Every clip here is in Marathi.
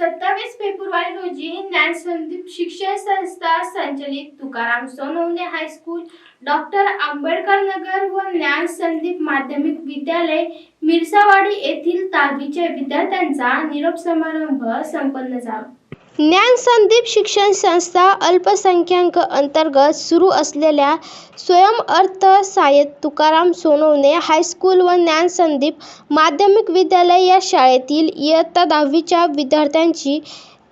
सत्तावीस फेब्रुवारी रोजी ज्ञानसंदीप शिक्षण संस्था संचलित Tukaram Sonawane high school doctor Ambedkar Nagar व ज्ञान संदीप माध्यमिक विद्यालय मिरसावाडी येथील दहावीच्या विद्यार्थ्यांचा निरोप समारंभ संपन्न झाला. ज्ञान संदीप शिक्षण संस्था अल्पसंख्याक अंतर्गत सुरू असलेल्या स्वयंअर्थ सहाय्यित तुकाराम सोनवणे हायस्कूल व ज्ञान संदीप माध्यमिक विद्यालय या शाळेतील इयत्ता दहावीच्या विद्यार्थ्यांची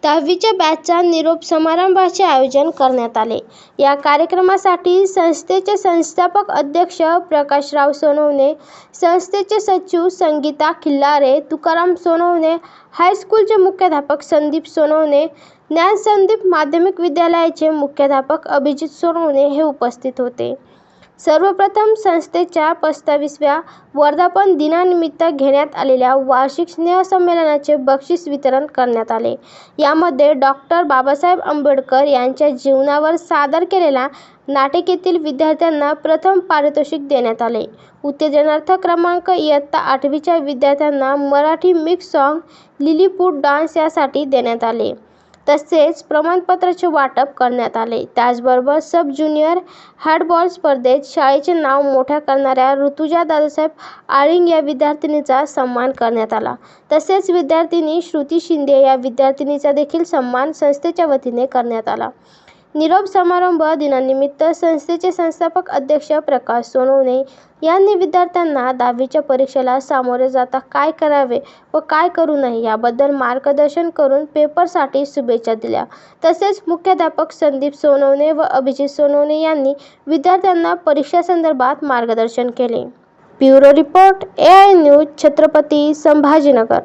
दहावीच्या बॅचचा निरोप समारंभाचे आयोजन करण्यात आले. या कार्यक्रमासाठी संस्थेचे संस्थापक अध्यक्ष प्रकाशराव सोनवणे संस्थेचे सचिव संगीता खिल्लारे तुकाराम सोनवणे हायस्कूलचे मुख्याध्यापक संदीप सोनवणे ज्ञान संदीप माध्यमिक विद्यालयाचे मुख्याध्यापक अभिजित सोनवणे हे उपस्थित होते. सर्वप्रथम संस्थेच्या पस्तावीसव्या वर्धापन दिनानिमित्त घेण्यात आलेल्या वार्षिक स्नेहसंमेलनाचे बक्षीस वितरण करण्यात आले. यामध्ये डॉक्टर बाबासाहेब आंबेडकर यांच्या जीवनावर सादर केलेल्या नाटिकेतील विद्यार्थ्यांना प्रथम पारितोषिक देण्यात आले. उत्तेजनार्थ क्रमांक इयत्ता आठवीच्या विद्यार्थ्यांना Marathi mix song Lilliput dance यासाठी देण्यात आले. तसेच प्रमाणपत्राचे वाटप करण्यात आले. त्याचबरोबर सब ज्युनियर हँडबॉल स्पर्धेत शाळेचे नाव मोठ्या करणाऱ्या ऋतुजा दादासाहेब आळिंग या विद्यार्थिनीचा सन्मान करण्यात आला. तसेच विद्यार्थिनी श्रुती शिंदे या विद्यार्थिनीचा देखील सन्मान संस्थेच्या वतीने करण्यात आला. निरोप समारंभ दिनानिमित्त संस्थेचे संस्थापक अध्यक्ष प्रकाश सोनवणे यांनी विद्यार्थ्यांना दहावीच्या परीक्षेला सामोरे जाता काय करावे व काय करू नये याबद्दल मार्गदर्शन करून पेपरसाठी शुभेच्छा दिल्या. तसेच मुख्याध्यापक संदीप सोनवणे व अभिजित सोनवणे यांनी विद्यार्थ्यांना परीक्षासंदर्भात मार्गदर्शन केले. Bureau report A I news Chhatrapati Sambhajinagar.